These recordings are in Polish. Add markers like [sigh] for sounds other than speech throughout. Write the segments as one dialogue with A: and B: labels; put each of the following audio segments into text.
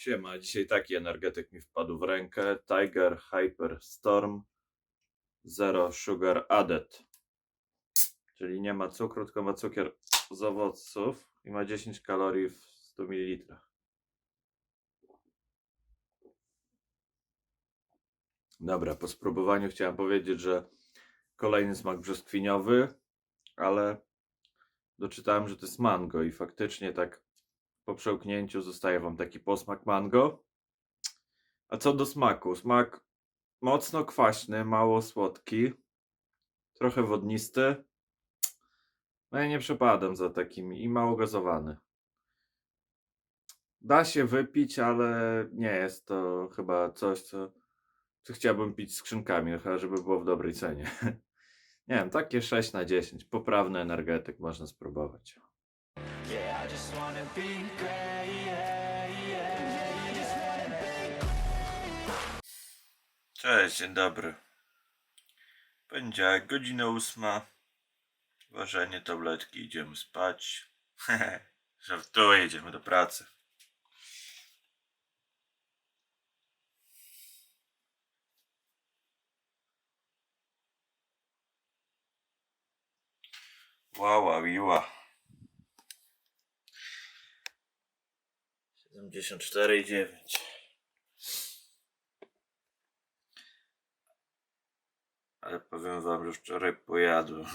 A: Siema, dzisiaj taki energetyk mi wpadł w rękę. Tiger Hyper Storm Zero Sugar Added. Czyli nie ma cukru, tylko ma cukier z owoców i ma 10 kalorii w 100 ml. Dobra, po spróbowaniu chciałem powiedzieć, że kolejny smak brzoskwiniowy, ale doczytałem, że to jest mango i faktycznie tak po przełknięciu zostaje wam taki posmak mango. A co do smaku? Smak mocno kwaśny, mało słodki, trochę wodnisty. No ja nie przepadam za takimi i mało gazowany. Da się wypić, ale nie jest to chyba coś, co, co chciałbym pić skrzynkami, chyba żeby było w dobrej cenie. [laughs] Nie wiem, takie 6 na 10. Poprawny energetyk można spróbować.
B: I just wanna be great, yeah. You just wanna be
A: Cześć, dzień dobry. Poniedziałek, godzina ósma. Ważenie tabletki, idziemy spać. [laughs] Żartuję, idziemy do pracy. Wała, wiła. 74,9. Ale powiem wam, że wczoraj pojadłem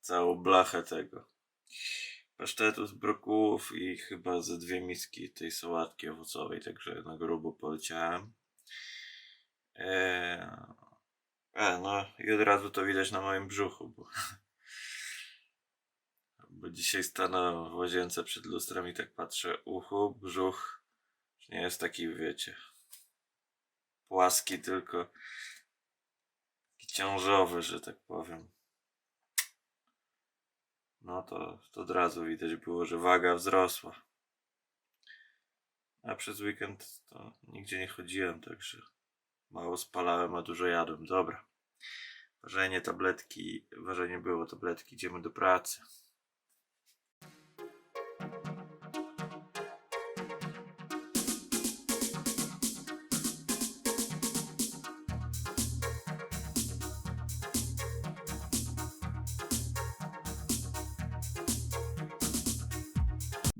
A: całą blachę tego pasztetu z brokułów i chyba ze dwie miski tej sałatki owocowej, także na grubo poleciałem. Eee, a, no i od razu to widać na moim brzuchu, bo, bo dzisiaj stanąłem w łazience przed lustrem i tak patrzę, uchu, brzuch nie jest taki, wiecie, płaski, tylko ciążowy, że tak powiem. No to, to od razu widać było, że waga wzrosła. A przez weekend to nigdzie nie chodziłem, także mało spalałem, a dużo jadłem. Dobra. Ważenie tabletki, ważenie było tabletki, idziemy do pracy.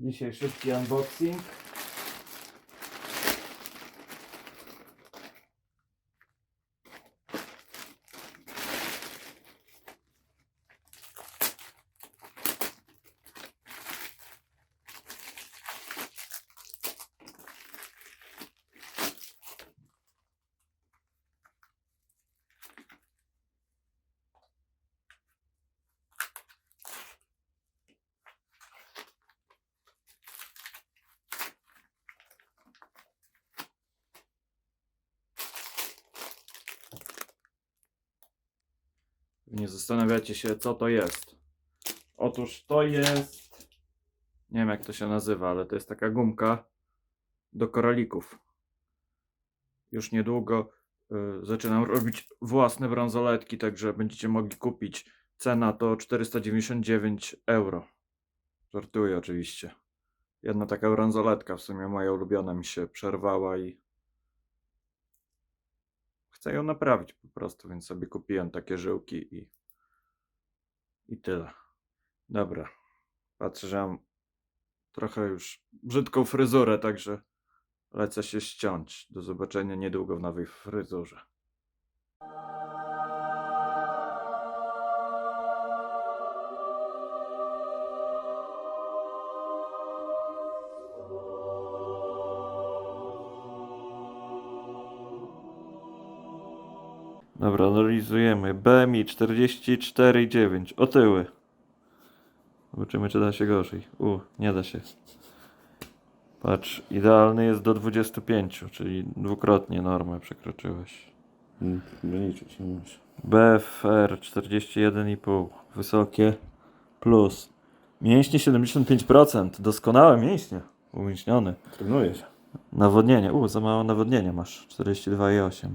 A: Dzisiaj szybki unboxing. Nie zastanawiacie się, co to jest. Otóż to jest. Nie wiem, jak to się nazywa, ale to jest taka gumka do koralików. Już niedługo y, zaczynam robić własne bransoletki, także będziecie mogli kupić. Cena to 499 euro. Żartuję oczywiście. Jedna taka bransoletka, w sumie moja ulubiona mi się przerwała i chcę ją naprawić po prostu, więc sobie kupiłem takie żyłki i, i tyle. Dobra. Patrzę, że mam trochę już brzydką fryzurę, także lecę się ściąć. Do zobaczenia niedługo w nowej fryzurze. Dobra, analizujemy. BMI 44,9. Otyły. Zobaczymy, czy da się gorzej. U, nie da się. Patrz, idealny jest do 25, czyli dwukrotnie normę przekroczyłeś.
C: Mm, Liczyć nie muszę.
A: BFR 41,5. Wysokie. Plus. Mięśnie 75%. Doskonałe mięśnie. Umięśniony.
C: Trenuję się.
A: Nawodnienie. U, za mało nawodnienia masz. 42,8.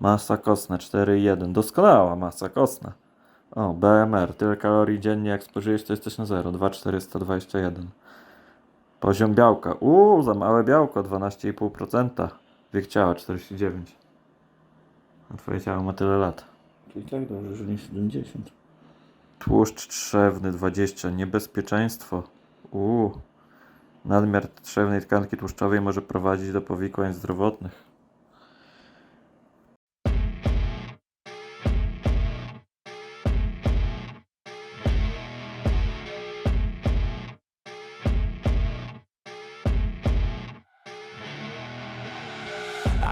A: Masa kostna 4,1. Doskonała masa kostna. O, BMR. Tyle kalorii dziennie jak spożyjesz, to jesteś na 0. 2,421. Poziom białka. Uuu, za małe białko, 12,5%. Wiek ciała 49. A twoje ciało ma tyle lat.
C: To i tak dobrze, że nie 70.
A: Tłuszcz trzewny 20. Niebezpieczeństwo. Uuu. Nadmiar trzewnej tkanki tłuszczowej może prowadzić do powikłań zdrowotnych.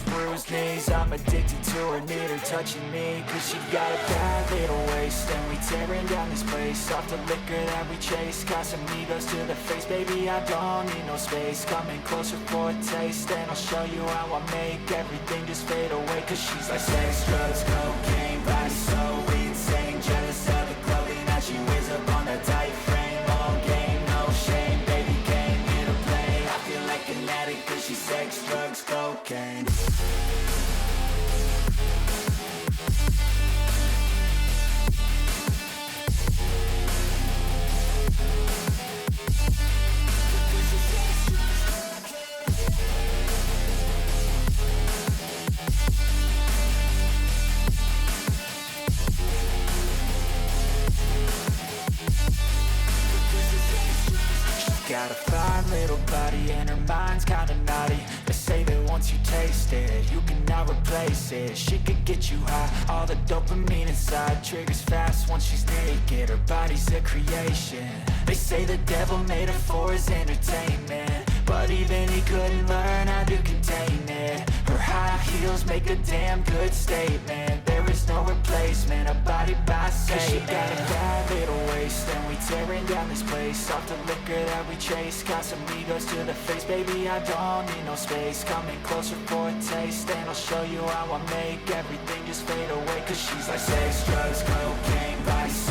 B: bruised knees. I'm addicted to her, need her touching me. Cause she got a bad little waist, and we tearing down this place. Off the liquor that we chase. Casamigos to the face, baby. I don't need no space. Coming closer for a taste, and I'll show you how I make everything just fade away. Cause she's like sex, drugs, cocaine, body it She could get you high, all the dopamine inside Triggers fast once she's naked, her body's a creation. They say the devil made her for his entertainment. But even he couldn't learn how to contain it. Her high heels make a damn good statement down this place. Off the liquor that we chase. Casamigos to the face. Baby, I don't need no space. Coming closer for a taste And I'll show you how I make Everything just fade away. Cause she's like sex, drugs, cocaine so